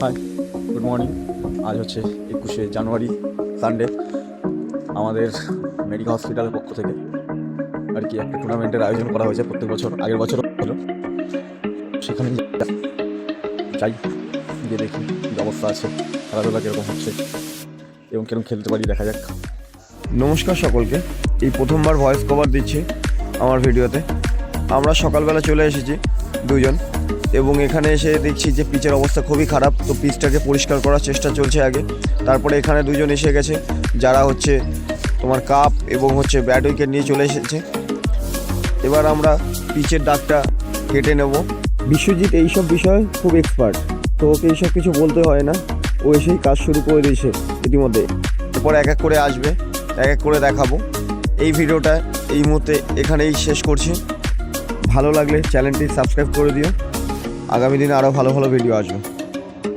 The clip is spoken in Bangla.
হাই গুড মর্নিং আজ হচ্ছে একুশে জানুয়ারি সানডে আমাদের মেডিকেল হসপিটালের পক্ষ থেকে আর কি একটা টুর্নামেন্টের আয়োজন করা হয়েছে প্রত্যেক বছর, আগের বছর হলো। সেখানে যাই, গিয়ে দেখি কী অবস্থা আছে, খেলাধুলা কীরকম হচ্ছে, এবং কীরকম খেলতে পারি, দেখা যাক। নমস্কার সকলকে। এই প্রথমবার ভয়েস কভার দিচ্ছি আমার ভিডিওতে আমরা সকালবেলা চলে এসেছি দুজন। এবং এখানে এসে দেখছি যে পিচের অবস্থা খুবই খারাপ, তো পিচটাকে পরিষ্কার করার চেষ্টা চলছে আগে। তারপরে এখানে দুজন এসে গেছে, যারা হচ্ছে তোমার কাপ এবং হচ্ছে ব্যাট উইকেট নিয়ে চলে এসেছে। এবার আমরা পিচের ডাকটা কেটে নেব। বিশ্বজিৎ এইসব বিষয়ে খুব এক্সপার্ট তো ওকে এইসব কিছু বলতে হয় না। ও এসেই কাজ শুরু করে দিয়েছে ইতিমধ্যে। এরপর এক এক করে আসবে, এক এক করে দেখাবো। এই ভিডিওটা এই মুহূর্তে এখানেই শেষ করছি। ভালো লাগলে চ্যানেলটি সাবস্ক্রাইব করে দিও। আগামী দিনে আরও ভালো ভালো ভিডিও আসবে।